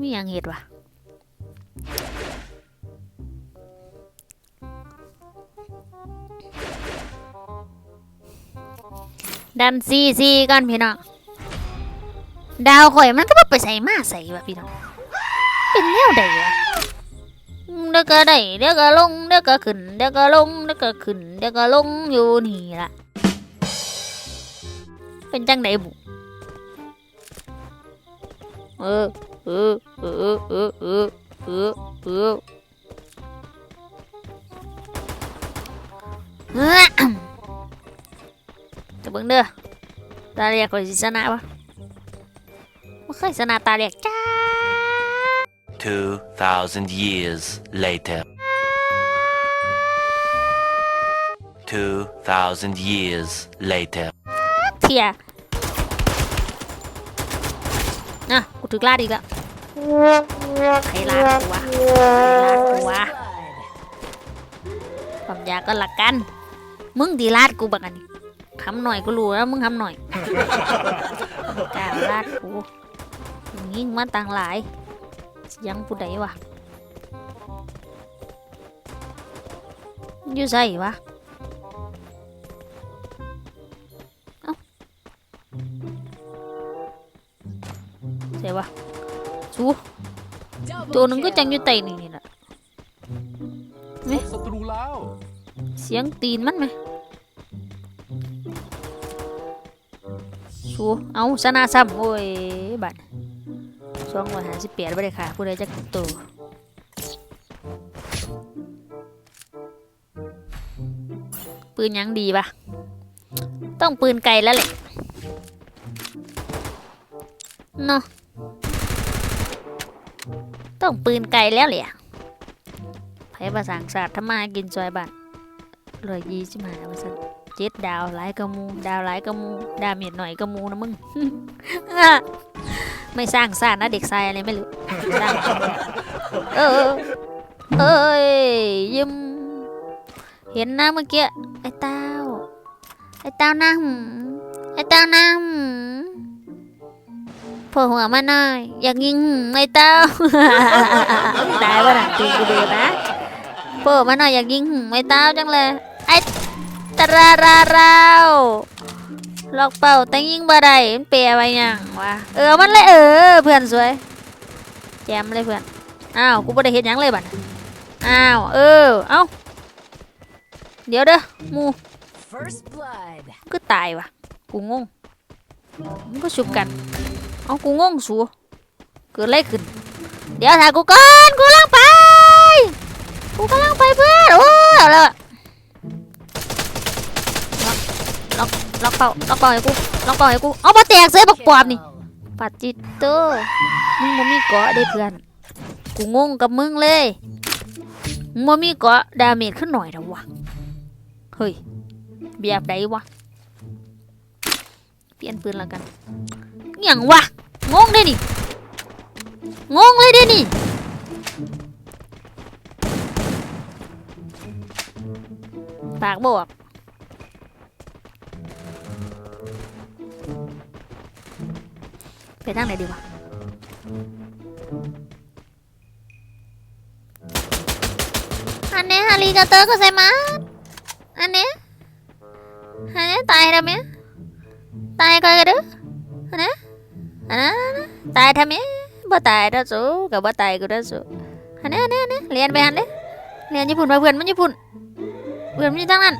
มีอย่างเห็ดวะดันซีซีก่อนพี่น้องดาวข่อยมันก็บ่ไปใส่มาใส่วะพี่น้องเป็นแนวใดวะเดี๋ยวก็ได้เดี๋ยวก็ลงเดี๋ยวก็ขึ้นเดี๋ยวก็ลงเดี๋ยวก็ขึ้นเดี๋ยวก็ลงอยู่นี่ล่ะเป็นจังไดบุเออ เออเออเออเออเออเออเฮ้ยจะเบิ่งเด้อตาเรียกข่อยสิชนะปะบ่เคยชนะตาเรียกจ้า2,000 years later. 2,000 years later. เทียน่ะกูถึ กลาดอีกแล้วใครลาดกูวะใครลาดกูวะความยาก็หละกัน มึงดีลาดกูบักอันนี้ทำหน่อยกูรู้แล้วมึงทำหน่อยกล้าลาดกูยิงมาต่างหลายยังผู้ใดวะอยู่ใส่วะ ชูตัวหนึ่งก็จังอยู่ใต้นี่นี่แหละศัตรูแล้วเสียงตีนมันไหมชูเอาชนะซ้ำโอ้ยบัตรสองร้อยห้าสิบแปดไม่ได้ค่ะผู้ใดจะตัวปืนยังดีปะต้องปืนไกลแล้วแหละเนาะ ต้องปืนไกลแล้วแหละไผภาษาศาสตร์ทำมากินซอยบ้านรอยยี่สิบห้าเปอร์เซ็นต์เจ็ดดาวหลายกระมู ดาวหลายกระมู ดาวเมียดหน่อยกระมูนะมึง ไม่สร้างสร้างนะเด็กทรายอะไรไม่รู้สร้างเออเอ้ยยิ้มเห็นนะเมื่อกี้ไอ้เต้าไอ้เต้าน้าหืมไอ้เต้าน้าหืมโผล่หัวมาหน่อยอยากยิงหืมไอ้เต้าตายวะน่ะตีกูดูนะโผล่มาหน่อยอยากยิงหืมไอ้เต้าจังเลยไอ้ตราราเราล็อกเป่าแต่ยิงบ่ได้มันเปียไปยังวะเออมันเลยเออเพื่อนสวยแจมเลยเพื่อนอ้าวกูบ่ได้เห็นยังเลยบัดอ้าวเออเอ้าเดี๋ยวเด้อหมู First blood. มันก็ตายวะกูงงมันก็ชุบกัน เอากูงงสูเกิดอะไรขึ้น เดี๋ยวถ่ายกูก่อนกูกำลังไป กูกำลังไปเพื่อนโอ้ยเอาแล้วอะล็อกล็อกเป่าล็อกเป่าให้กูล็อกเป่าให้กูเอามาแตกเสือบักปอบนี่ปัดจิตโตอร์มึงบ่มีเกาะเด้เพื่อน กูงงกับมึงเลยมึงบ่มีเกาะดาเมจขึ้นหน่อยนะวะเฮ้ยแบบใดวะเปลี่ยนปืนแล้วกันอย่างวะ งงเด้นี่งงเลยเด้นี่ปากบอกไปทางไหนดีวะอั อันนี้อันนี้ตายทำไมตายก็กระดูอันนี้อันนั้นตายทำไมบ่ตายแล้สูกับบ่ตายก็ได้สูอันนี้อันนี้อันนี้เรียนไปหันเลยเรียนญี่ปุ่นมาเพื่อนมันญี่ปุ่นเพื่อนมันอยู่ทางนั้น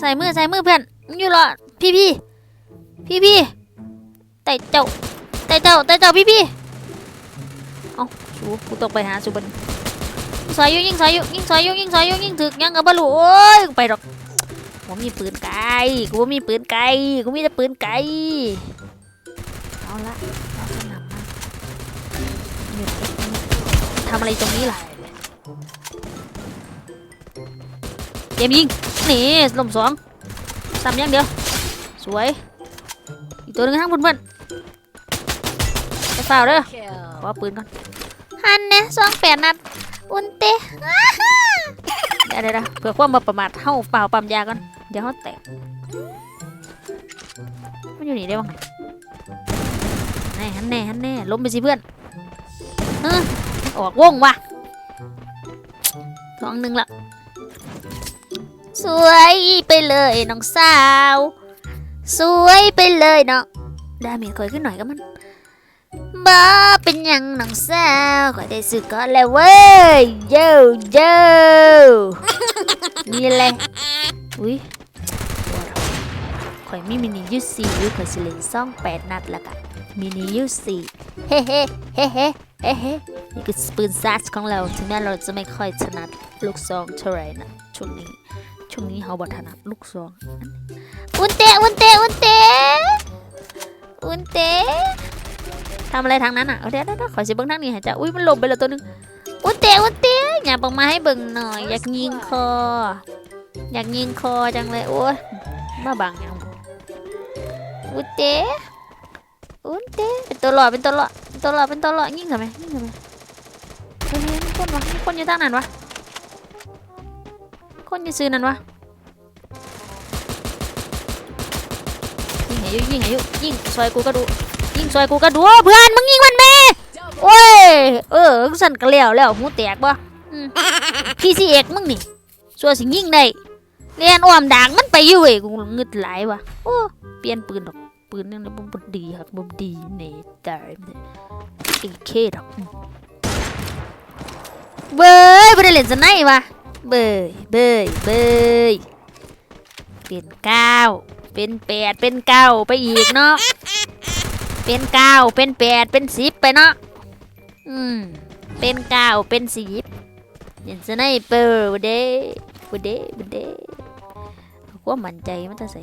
ใส่มือใส่มือเพื่อนมันอยู่รอพี่พี่พี่พี่แต่เจ้าแต่เจ้าแต่เจ้าพี่พี่เอาชูกูต้องไปหาสุบันสอยยู่ยิงสอยยู่ยิงสอยยู่ยิงสอยยู่ยิงถึกยังกับบอลลูโอ้ยไปหรอกผมมีปืนไกลกูมีปืนไกลกูมีแต่ปืนไกลเอาละ ทำอะไรตรงนี้ล่ะเกมยิงนี่ลมสองซ้ำอยังเดียว สวย อีกตัวหนึงข้างบนเพื่อนๆไปเฝ้าเด้อ Kill. ขอปืนก่อนฮันเนี่ยสองแปดนัด อุนเตเดี๋ยวเดี๋ยวเดี๋ยวเพื่อความบ่ประมาทเฮาเปล่าปั๊มยาก่อน เดี๋ยวเฮาแตก มันอยู่นี่ได้บ้างไงแน่ฮันแน่ฮันแน่ล้มไปสิเพื่อนเออ ออกวงว่ะสองหนึ่งละ สวยไปเลยน้องสาว สวยไปเลยเนาะดาเมจคอยขึ้นหน่อยก็มันบ้าเป็นยังน้องสาวขอยได้สึกก่อนแล้วเว้ยโยโยนี่แหละอุ้ยข่อยมีมินิยูซีอยู่ข่อยสิเลนซ่องแปดนัดแล้วกันมินิยูซีเฮ้เฮ้เฮ้เฮ้ เฮ้เฮนี่คือปืนซัสของเรา ถึงแม้เราจะไม่ค่อยถนัดลูกซองเท่าไหร่นะ ช่วงนี้ ช่วงนี้เขาบอถนัดลูกซอง อุนเตอุนเตอุนเตอุนเตทำอะไรทางนั้นอะเอาเดี๋ยวเดี๋ยวเดี๋ยวขอสิเบิ้งทางนี้หายใจอุ้ยมันหลบไปแล้วตัวหนึงอุนเตอุนเตอย่าบอกมาให้เบิ่งหน่อย อยากยิงคอ อยากยิงคอจังเลยโอ้ยมาบังยังอุนเต อุ้นเตะเป็นตัวหล่อเป็นตัวหล่อเป็นตัวหล่อเป็นตัวหล่อยิงทำไหมยิงทำไหมเฮ้ยมีคนวะมีคนอยู่ทางนั้นวะคนจะซื้อนั่นวะยิงอายุยิงอายุยิงซอยกูก็ดูยิงซอยกูก็ดูเพื่อนมึงยิงมันแม่โอ้ยเออสั่นกระเลี้ยวแล้วหูแตกบ่พี่ซีเอกมึงนี่ชัวสิยิงได้เรียนอ้อมด่างมันไปอยู่เว้ยกูงึดหลายวะโอ้เปลี่ยนปืนดอก ปืนนั่นเลยบ่ดีครับบ่ดีเน่ตายเอเคดอกเว้ยบ่ได้เล่นสไนวะเบยเบยเบยเป็นเก้าเป็นแปดเป็นเก้าไปอีกเนาะเป็นเก้าเป็นแปดเป็นสิบไปเนาะอืมเป็นเก้าเป็นสิบเห็นสไนเปอร์บเด้บเด้บเด้กูว่ามั่นใจมันจะใส่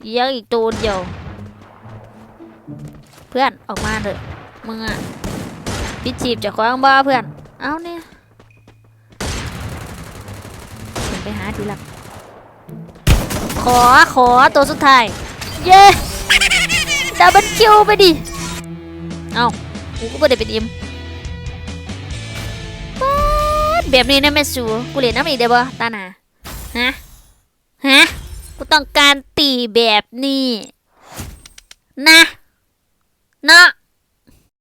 เออยังอีกตัวเดียว เพื่อนออกมาเถอะมึงอะพิชีพจะคว้างบ้าเพื่อน เอาเนี่ยผมไปหาทีหลังขอขอตัวสุดท้าย เย้ดับเบิลคิวไปดิ เอากูก็ไม่ได้เป็นเอ็มแบบนี้นะแม่สูกูเรียนน้ำอีกได้บ่ตาหนาฮะ ฮะ กูต้องการตีแบบนี้ นะ เนาะ